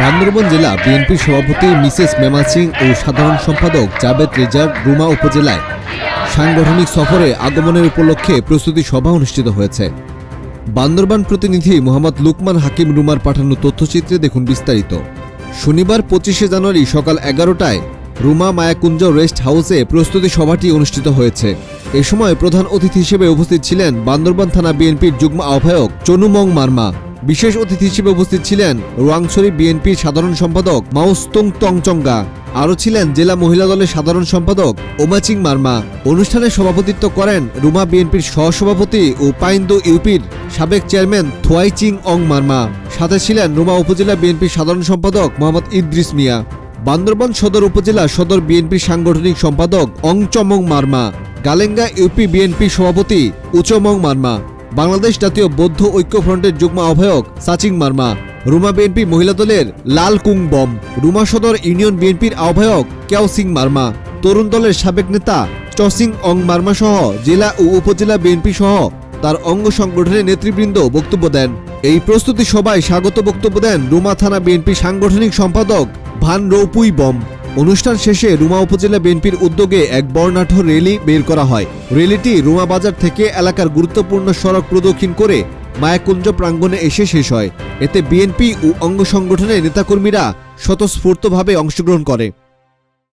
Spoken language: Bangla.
বান্দরবন জেলা বিএনপির সভাপতি মিসেস মেমা সিং ও সাধারণ সম্পাদক জাবেদ রেজার রুমা উপজেলায় সাংগঠনিক সফরে আগমনের উপলক্ষে প্রস্তুতি সভা অনুষ্ঠিত হয়েছে। বান্দরবান প্রতিনিধি মোহাম্মদ লুকমান হাকিম রুমার পাঠানো তথ্যচিত্রে দেখুন বিস্তারিত। শনিবার পঁচিশে জানুয়ারি সকাল এগারোটায় রুমা মায়াকুঞ্জ রেস্ট হাউসে প্রস্তুতি সভাটি অনুষ্ঠিত হয়েছে। এ সময় প্রধান অতিথি হিসেবে উপস্থিত ছিলেন বান্দরবান থানা বিএনপির যুগ্ম আহ্বায়ক চনুমং মার্মা। বিশেষ অতিথি হিসেবে উপস্থিত ছিলেন রোয়াংছড়ি বিএনপির সাধারণ সম্পাদক মাউস্তুং টংচঙ্গা আরও ছিলেন জেলা মহিলা দলের সাধারণ সম্পাদক ওমাচিং মার্মা। অনুষ্ঠানে সভাপতিত্ব করেন রুমা বিএনপির সহসভাপতি ও পাইন্দু ইউপির সাবেক চেয়ারম্যান থোয়াইচিং অং মার্মা। সাথে ছিলেন রুমা উপজেলা বিএনপির সাধারণ সম্পাদক মোহাম্মদ ইদ্রিস মিয়া। বান্দরবান সদর উপজেলা সদর বিএনপির সাংগঠনিক সম্পাদক অংচমং মার্মা। গালেঙ্গা ইউপি বিএনপি সভাপতি উচমং মার্মা। বাংলাদেশ জাতীয় বৌদ্ধ ঐক্য ফ্রন্টের যুগ্ম আহ্বায়ক সাচিং মার্মা, রুমা বিএনপি মহিলা দলের লাল কুং বম, রুমা সদর ইউনিয়ন বিএনপির আহ্বায়ক কেও সিং মার্মা, তরুণ দলের সাবেক নেতা চসিং অং মার্মা সহ জেলা ও উপজেলা বিএনপি সহ তার অঙ্গ সংগঠনের নেতৃবৃন্দ বক্তব্য দেন। এই প্রস্তুতি সভায় স্বাগত বক্তব্য দেন রুমা থানা বিএনপি সাংগঠনিক সম্পাদক ভান রৌপুই বম। অনুষ্ঠান শেষে রুমা উপজেলা বিএনপির উদ্যোগে এক বর্ণাঢ্য র্যালি বের করা হয়। র্যালিটি রুমা বাজার থেকে এলাকার গুরুত্বপূর্ণ সড়ক প্রদক্ষিণ করে মায়াকুঞ্জ প্রাঙ্গণে এসে শেষ হয়। এতে বিএনপি ও অঙ্গ সংগঠনের নেতাকর্মীরা স্বতঃস্ফূর্তভাবে অংশগ্রহণ করে।